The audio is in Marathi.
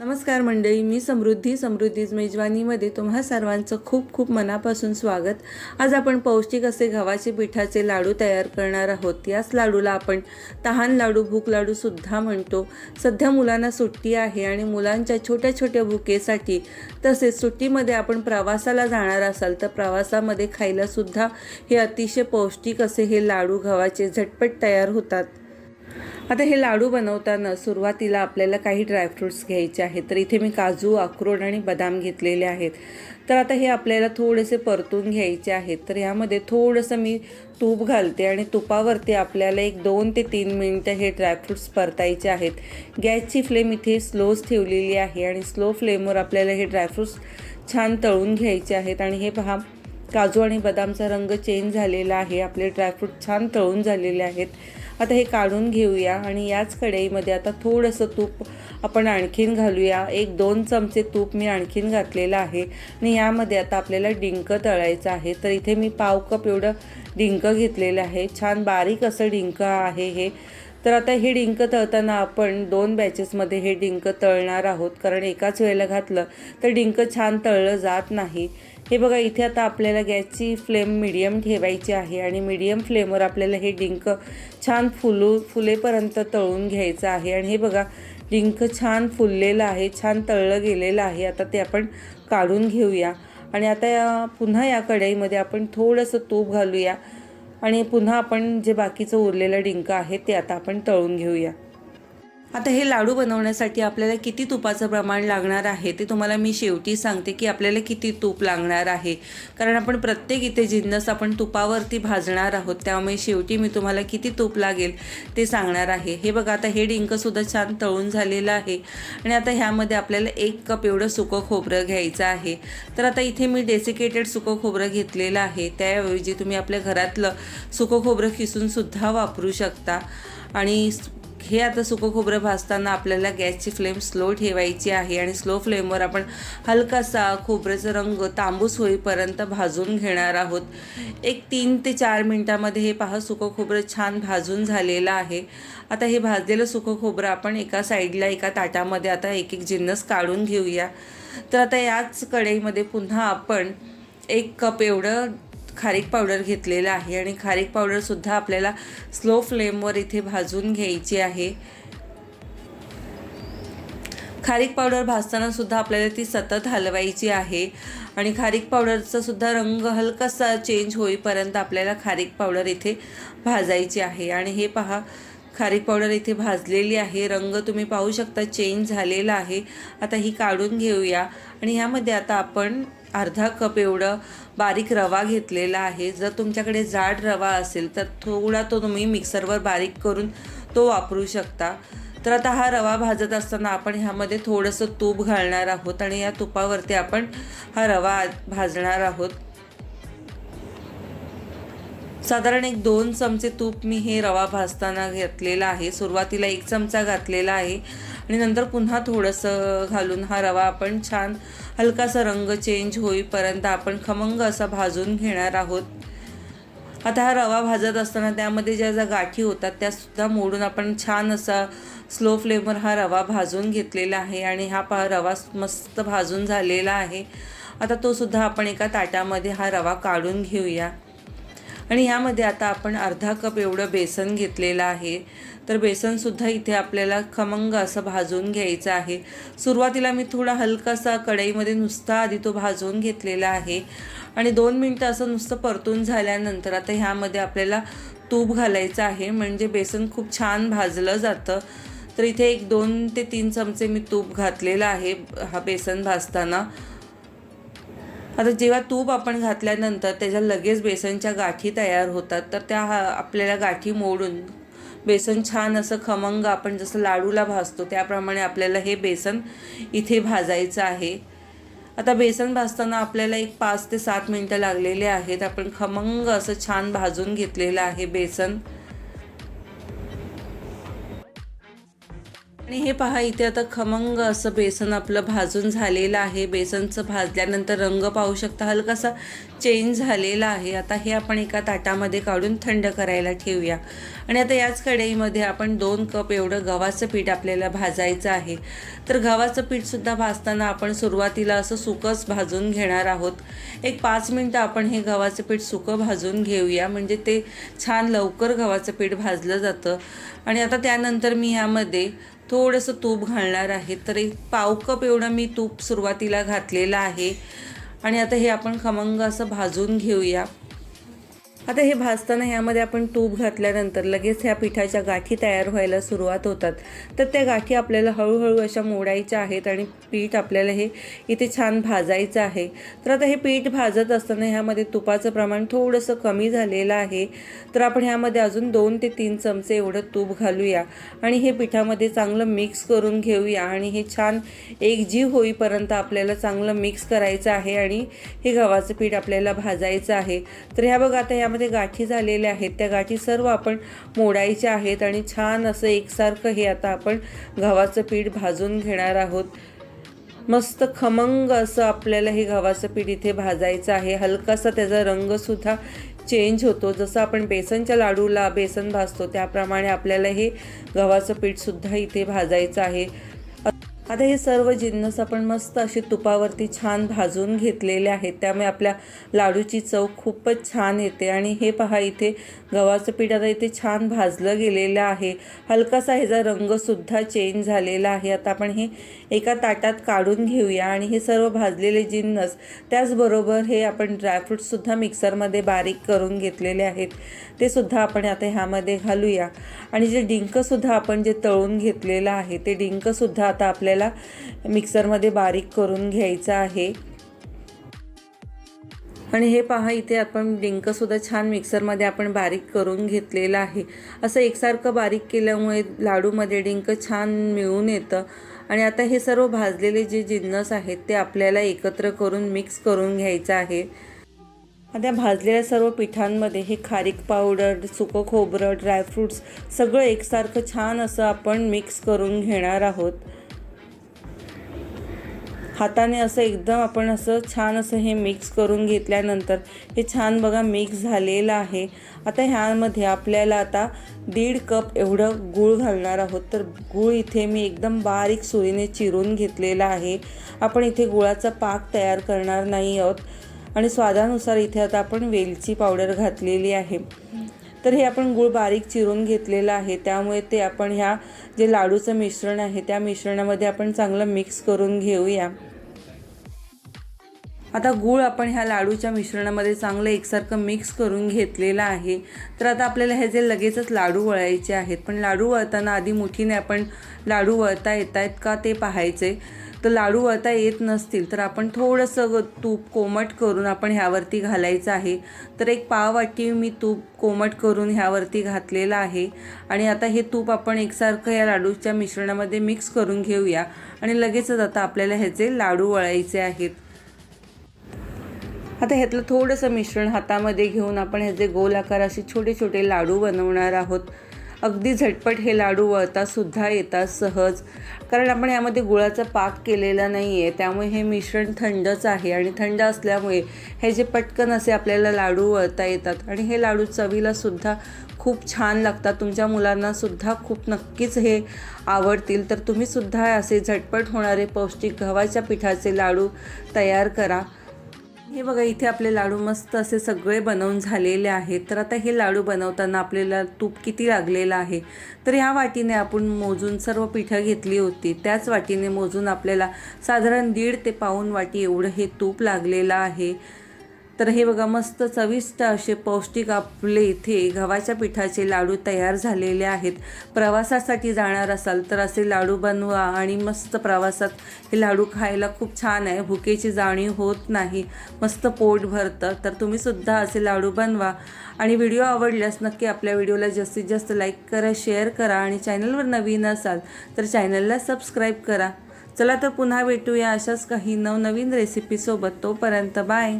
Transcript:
नमस्कार मंडळी मी समृद्धी समृद्धीज मेजवानीमध्ये तुम्हा सर्वांचं खूप खूप मनापासून स्वागत. आज आपण पौष्टिक असे गव्हाचे पिठाचे लाडू तयार करणार आहोत. याच लाडूला आपण तहान लाडू भूक लाडूसुद्धा म्हणतो. सध्या मुलांना सुट्टी आहे आणि मुलांच्या छोट्या छोट्या भुकेसाठी तसेच सुट्टीमध्ये आपण प्रवासाला जाणार असाल तर प्रवासामध्ये खायलासुद्धा हे अतिशय पौष्टिक असे हे लाडू गव्हाचे झटपट तयार होतात. आता हे लाडू बनवताना सुरुवातीला आपल्याला काही ड्रायफ्रूट्स घ्यायचे आहेत तर इथे मी काजू अक्रोड आणि बदाम घेतलेले आहेत. तर आता हे आपल्याला थोडेसे परतून घ्यायचे आहेत तर ह्यामध्ये थोडंसं मी तूप घालते आणि तुपावरती आपल्याला एक दोन ते तीन मिनटं हे ड्रायफ्रूट्स परतायचे आहेत. गॅसची फ्लेम इथे स्लोच ठेवलेली आहे आणि स्लो फ्लेमवर आपल्याला हे ड्रायफ्रूट्स छान तळून घ्यायचे आहेत. आणि हे पहा काजू आणि बदामचा रंग चेंज झालेला आहे. आपले ड्रायफ्रूट छान तळून झालेले आहेत. आता हे काढून घेऊया आणि याच कढईमध्ये आता थोडंसं तूप आपण आणखीन घालूया. एक दोन चमचे तूप मी आणखीन घातलेलं आहे आणि यामध्ये आता आपल्याला डिंक तळायचं आहे. तर इथे मी पाव कप एवढं डिंक घेतलेलं आहे. छान बारीक असं डिंक आहे हे. तर आता हे डिंक तळताना आपण दोन बॅचेसमध्ये हे डिंक तळणार आहोत. कारण एकाच वेळेला घातलं तर डिंक छान तळलं जात नाही. हे बघा इथे आता आपल्याला गॅसची फ्लेम मिडियम ठेवायची आहे आणि मिडियम फ्लेमवर आपल्याला हे डिंक छान फुलू फुलेपर्यंत तळून घ्यायचं आहे. आणि हे बघा डिंक छान फुललेलं आहे छान तळलं गेलेलं आहे. आता ते आपण काढून घेऊया. आणि आता या पुन्हा या कढईमध्ये आपण थोडंसं तूप घालूया. आणि पुन्हा आपण जे बाकीचं उरलेलं डिंक आहे ते आता आपण तळून घेऊया. आता हे लाडू बनवण्यासाठी आपल्याला किती तुपाचं प्रमाण लागणार आहे ते तुम्हाला मी शेवटी सांगते की आपल्याला किती तूप लागणार आहे. कारण आपण प्रत्येक इथे जिन्नस आपण तुपावरती भाजणार आहोत त्यामुळे शेवटी मी तुम्हाला किती तूप लागेल ते सांगणार आहे. हे बघा आता हे डिंकसुद्धा छान तळून झालेलं आहे आणि आता ह्यामध्ये आपल्याला एक कप एवढं सुकं खोबरं घ्यायचं आहे. तर आता इथे मी डेसिकेटेड सुकं खोबरं घेतलेलं आहे. त्याऐवजी तुम्ही आपल्या घरातलं सुकं खोबरं खिसूनसुद्धा वापरू शकता. आणि हे आता सुकं खोबरं भाजताना आपल्याला गॅसची फ्लेम स्लो ठेवायची आहे आणि स्लो फ्लेमवर आपण हलकासा खोबऱ्याचा रंग तांबूस होईपर्यंत भाजून घेणार आहोत. एक तीन ते चार मिनटामध्ये हे पहा सुकं खोबरं छान भाजून झालेलं आहे. आता हे भाजलेलं सुकं खोबरं आपण एका साईडला एका ताटामध्ये आता एक एक जिन्नस काढून घेऊया. तर आता याच कढईमध्ये पुन्हा आपण एक कप एवढं खारीक पावडर घेतलेलं आहे आणि खारीक पावडरसुद्धा आपल्याला स्लो फ्लेमवर इथे भाजून घ्यायची आहे. खारीक पावडर भाजताना सुद्धा आपल्याला ती सतत हलवायची आहे आणि खारीक पावडरचा सुद्धा रंग हलकासा चेंज होईपर्यंत आपल्याला खारीक पावडर इथे भाजायची आहे. आणि हे पहा खारीक पावडर इथे भाजलेली आहे. रंग तुम्ही पाहू शकता चेंज झालेला आहे. आता ही काढून घेऊया. आणि ह्यामध्ये आता आपण अर्धा कप एवढं बारीक रवा घेतलेला आहे. जर तुमच्याकडे जाड रवा असेल तर थोडा तो तुम्ही मिक्सरवर बारीक करून तो वापरू शकता. तर आता हा रवा भाजत असताना आपण ह्यामध्ये थोडंसं तूप घालणार आहोत आणि या तुपावरती आपण हा रवा भाजणार आहोत. साधारण एक दोन चमचे तूप मी हे रवा भाजताना घेतलेला आहे. सुरुवातीला एक चमचा घातलेला आहे. आणि नंतर पुन्हा थोडंसं घालून हा रवा आपण छान हलकासा रंग चेंज होईपर्यंत आपण खमंग असा भाजून घेणार आहोत. आता हा रवा भाजत असताना त्यामध्ये ज्या ज्या गाठी होतात त्यासुद्धा मोडून आपण छान असा स्लो फ्लेमवर हा रवा भाजून घेतलेला आहे आणि हा पहा रवा मस्त भाजून झालेला आहे. आता तो सुद्धा आपण एका ताटामध्ये हा रवा काढून घेऊया. आणि ह्यामध्ये आता आपण अर्धा कप एवढं बेसन घेतलेलं आहे. तर बेसनसुद्धा इथे आपल्याला खमंग असं भाजून घ्यायचं आहे. सुरुवातीला मी थोडा हलकासा कढईमध्ये नुसता आधी तो भाजून घेतलेला आहे. आणि दोन मिनटं असं नुसतं परतून झाल्यानंतर आता ह्यामध्ये आपल्याला तूप घालायचं आहे. म्हणजे बेसन खूप छान भाजलं जातं. तर इथे एक दोन ते तीन चमचे मी तूप घातलेलं आहे हा बेसन भाजताना. आता जेव्हा तूप आपण घातल्यानंतर त्याच्या लगेच बेसनच्या गाठी तयार होतात तर त्या आपल्याला गाठी मोडून बेसन छान असं खमंग आपण जसं लाडूला भाजतो त्याप्रमाणे आपल्याला हे बेसन इथे भाजायचं आहे. आता बेसन भाजताना आपल्याला एक पाच ते सात मिनटं लागलेले आहेत. आपण खमंग असं छान भाजून घेतलेलं आहे बेसन. आणि हे पहा इथे आता खमंग असं बेसन आपलं भाजून झालेलं आहे. बेसनचं भाजल्यानंतर रंग पाहू शकता हलकासा चेंज झालेला आहे. आता हे आपण एका ताटामध्ये काढून थंड करायला ठेवूया. आणि आता याच कढईमध्ये आपण दोन कप एवढं गव्हाचं पीठ आपल्याला भाजायचं आहे. तर गव्हाचं पीठसुद्धा भाजताना आपण सुरुवातीला असं सुकंच भाजून घेणार आहोत. एक पाच मिनटं आपण हे गव्हाचं पीठ सुकं भाजून घेऊया. म्हणजे ते छान लवकर गव्हाचं पीठ भाजलं जातं. आणि आता त्यानंतर मी ह्यामध्ये थोडंसं तूप घालणार आहे. तर एक पाव कप एवढं मी तूप सुरुवातीला घातलेलं आहे. आणि आता हे आपण खमंग असं भाजून घेऊया. आता हे भाजताना ह्यामध्ये आपण तूप घातल्यानंतर लगेच ह्या पिठाच्या गाठी तयार व्हायला सुरुवात होतात. तर त्या गाठी आपल्याला हळूहळू अशा मोडायच्या आहेत आणि पीठ आपल्याला हे इथे छान भाजायचं आहे. तर आता हे पीठ भाजत असताना ह्यामध्ये तुपाचं प्रमाण थोडंसं कमी झालेलं आहे. तर आपण ह्यामध्ये अजून दोन ते तीन चमचे एवढं तूप घालूया आणि हे पिठामध्ये चांगलं मिक्स करून घेऊया आणि हे छान एकजीव होईपर्यंत आपल्याला चांगलं मिक्स करायचं आहे आणि हे गव्हाचं पीठ आपल्याला भाजायचं आहे. तर ह्या बघा आता त्यामध्ये गाठी झालेल्या आहेत. त्या गाठी सर्व आपण मोडायच्या आहेत आणि छान असं एकसारखं हे आता आपण गव्हाचं पीठ भाजून घेणार आहोत. मस्त खमंग असं आपल्याला हे गव्हाचं पीठ इथे भाजायचं आहे. हलकासा त्याचा रंगसुद्धा चेंज होतो. जसं आपण बेसनच्या लाडूला बेसन भाजतो त्याप्रमाणे आपल्याला हे गव्हाचं पीठसुद्धा इथे भाजायचं आहे. आता हे सर्व जिन्नस आपण मस्त असे तुपावरती छान भाजून घेतलेले आहेत. त्यामुळे आपल्या लाडूची चव खूपच छान येते. आणि हे पहा इथे गव्हाचं पीठ आता इथे छान भाजलं गेलेलं आहे. हलकासा ह्याचा रंगसुद्धा चेंज झालेला आहे. आता आपण हे एका ताटात काढून घेऊया. आणि हे सर्व भाजलेले जिन्नस त्याचबरोबर हे आपण ड्रायफ्रूटसुद्धा मिक्सरमध्ये बारीक करून घेतलेले आहेत. ते सुद्धा आपण आता ह्यामध्ये घालूया. आणि जे डिंकसुद्धा आपण जे तळून घेतलेलं आहे ते डिंकसुद्धा आता आपल्याला मिक्सरमध्ये बारीक करून घ्यायचं आहे. आणि हे पहा इथे आपण डिंकसुद्धा छान मिक्सरमध्ये आपण बारीक करून घेतलेलं आहे. असं एकसारखं बारीक केल्यामुळे लाडूमध्ये डिंक छान मिळून येतं. आणि आता हे सर्व भाजलेले जे जिन्नस आहेत ते आपल्याला एकत्र करून मिक्स करून घ्यायचं आहे. आता भाजलेल्या सर्व पिठांमध्ये हे खारीक पावडर सुकं खोबरं ड्रायफ्रूट्स सगळं एकसारखं छान असं आपण मिक्स करून घेणार आहोत. हाताने असं एकदम आपण असं छान असं हे मिक्स करून घेतल्यानंतर हे छान बघा मिक्स झालेलं आहे. आता ह्यामध्ये आपल्याला आता दीड कप एवढं गूळ घालणार आहोत. तर गूळ इथे मी एकदम बारीक सुरीने चिरून घेतलेला आहे. आपण इथे गुळाचा पाक तयार करणार नाही आहोत. आणि स्वादानुसार इथे आता आपण वेलची पावडर घातलेली आहे. तर हे आपण गूळ बारीक चिरून घेतलेलं आहे. त्यामुळे ते आपण ह्या जे लाडूचं मिश्रण आहे त्या मिश्रणामध्ये आपण चांगलं मिक्स करून घेऊया. आता गूळ आपण ह्या लाडूच्या मिश्रणामध्ये चांगलं एकसारखं मिक्स करून घेतलेलं आहे. तर आता आपल्याला हे जे लगेचच लाडू वळायचे आहेत पण लाडू वळताना आधी मुठीने आपण लाडू वळता येत आहेत का ते पाहायचे तर लाडू वळता येत नसतील तर आपण थोडंसं तूप कोमट करून आपण ह्यावरती घालायचं आहे. तर एक पाव वाटी मी तूप कोमट करून ह्यावरती घातलेलं आहे. आणि आता हे तूप आपण एकसारखं या लाडूच्या मिश्रणामध्ये मिक्स करून घेऊया. आणि लगेचच आता आपल्याला ह्याचे लाडू वळायचे आहेत. आता ह्यातलं थोडंसं मिश्रण हातामध्ये घेऊन आपण ह्याचे गोल आकार असे छोटे छोटे लाडू बनवणार आहोत. अगदी झटपट हे लाडू वळतासुद्धा येतात सहज. कारण आपण यामध्ये गुळाचा पाक केलेला नाही आहे त्यामुळे हे मिश्रण थंडच आहे आणि थंड असल्यामुळे हे जे पटकन असे आपल्याला लाडू वळता येतात आणि हे लाडू चवीलासुद्धा खूप छान लागतात. तुमच्या मुलांनासुद्धा खूप नक्कीच हे आवडतील. तर तुम्हीसुद्धा असे झटपट होणारे पौष्टिक गव्हाच्या पिठाचे लाडू तयार करा. हे बघा इथे आपले लाडू मस्त असे सगळे बनवून झालेले आहेत. तर आता हे लाडू बनवताना आपल्याला तूप किती लागलेलं आहे? तर ह्या वाटीने आपण मोजून सर्व पिठं घेतली होती. त्याच वाटीने मोजून आपल्याला साधारण दीड ते पाऊन वाटी एवढं हे तूप लागलेलं आहे. तर हे बघा मस्त चविष्ट असे पौष्टिक आपले इथे गव्हाच्या पिठाचे लाडू तयार झालेले आहेत. प्रवासासाठी जाणार असाल तर असे लाडू बनवा आणि मस्त प्रवासात हे लाडू खायला खूप छान आहे. भुकेची जाणीव होत नाही. मस्त पोट भरतं. तर तुम्हीसुद्धा असे लाडू बनवा. आणि व्हिडिओ आवडल्यास नक्की आपल्या व्हिडिओला जास्तीत जास्त लाईक करा शेअर करा आणि चॅनलवर नवीन असाल तर चॅनलला सबस्क्राईब करा. चला तर पुन्हा भेटूया अशाच काही नवनवीन रेसिपीसोबत तोपर्यंत बाय.